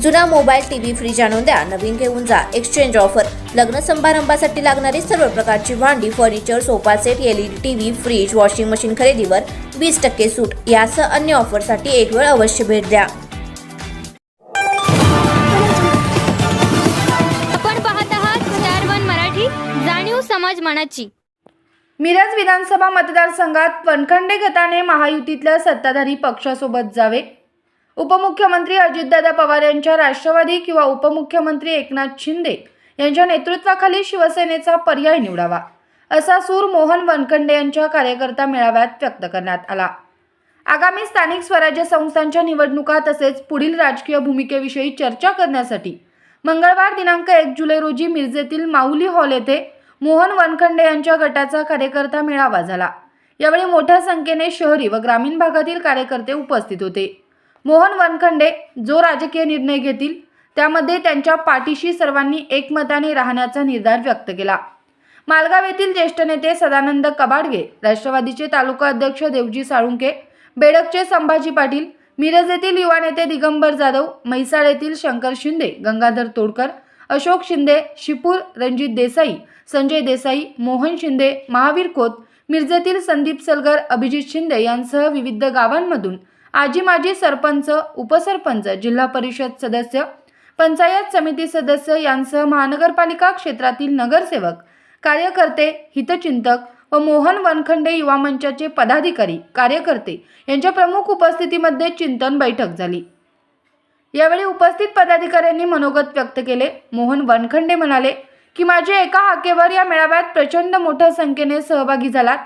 जुना mobile TV fridge आणून द्या. नवीन घेऊन जा. एक्सचेंज ऑफर लग्न समारंभासाठी लागणारी सर्व प्रकारची भांडी furniture sofa set LED TV fridge washing machine खरेदीवर वीस टक्के सूट. यासह अन्य ऑफरसाठी एक वेळ अवश्य भेट द्या. आपण पाहत आहात स्टार वन मराठी जाणीव समाज मनाची. मिरज विधानसभा मतदारसंघात वनखंडे गटाने महायुतीतल्या सत्ताधारी पक्षासोबत जावे. उपमुख्यमंत्री अजितदादा पवार यांच्या राष्ट्रवादी किंवा उपमुख्यमंत्री एकनाथ शिंदे यांच्या नेतृत्वाखाली शिवसेनेचा पर्याय निवडावा असा सूर मोहन वनखंडे यांच्या कार्यकर्ता मेळाव्यात व्यक्त करण्यात आला. आगामी स्थानिक स्वराज्य संस्थांच्या निवडणुका तसेच पुढील राजकीय भूमिकेविषयी चर्चा करण्यासाठी मंगळवार दिनांक एक जुलै रोजी मिरजेतील माऊली हॉल येथे मोहन वनखंडे यांच्या गटाचा कार्यकर्ता मेळावा झाला. यावेळी मोठ्या संख्येने शहरी व ग्रामीण भागातील कार्यकर्ते उपस्थित होते. मोहन वनखंडे जो राजकीय निर्णय घेतील त्यामध्ये त्यांच्या पाठीशी सर्वांनी एकमताने राहण्याचा निर्धार व्यक्त केला. मालगाव येथील ज्येष्ठ नेते सदानंद कबाडगे राष्ट्रवादीचे तालुका अध्यक्ष देवजी साळुंके बेडकचे संभाजी पाटील मिरज येथील युवा नेते दिगंबर जाधव म्हैसाळ येथील शंकर शिंदे गंगाधर तोडकर अशोक शिंदे शिपूर रणजित देसाई संजय देसाई मोहन शिंदे महावीर खोत मिरजेतील संदीप सलगर अभिजित शिंदे यांसह विविध गावांमधून आजी माजी सरपंच उपसरपंच जिल्हा परिषद सदस्य पंचायत समिती सदस्य यांसह महानगरपालिका क्षेत्रातील नगरसेवक कार्यकर्ते हितचिंतक व मोहन वनखंडे युवा मंचाचे पदाधिकारी कार्यकर्ते यांच्या प्रमुख उपस्थितीमध्ये चिंतन बैठक झाली. यावेळी उपस्थित पदाधिकाऱ्यांनी मनोगत व्यक्त केले. मोहन वनखंडे म्हणाले की माझ्या एका हाकेवर या मेळाव्यात प्रचंड मोठ्या संख्येने सहभागी झालात.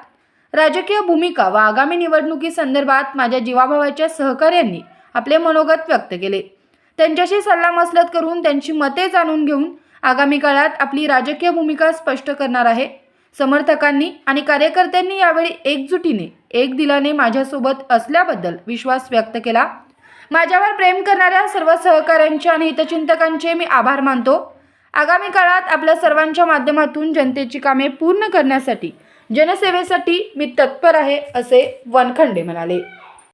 राजकीय भूमिका व आगामी निवडणुकीसंदर्भात माझ्या जीवाभावाच्या सहकाऱ्यांनी आपले मनोगत व्यक्त केले. त्यांच्याशी सल्लामसलत करून त्यांची मते जाणून घेऊन आगामी काळात आपली राजकीय भूमिका स्पष्ट करणार आहे. समर्थकांनी आणि कार्यकर्त्यांनी यावेळी एकजुटीने एक दिलाने माझ्यासोबत असल्याबद्दल विश्वास व्यक्त केला. माझ्यावर प्रेम करणाऱ्या सर्व सहकाऱ्यांचे आणि हितचिंतकांचे मी आभार मानतो. आगामी काळात आपल्या सर्वांच्या माध्यमातून जनतेची कामे पूर्ण करण्यासाठी जनसेवेसाठी मी तत्पर आहे असे वनखंडे म्हणाले.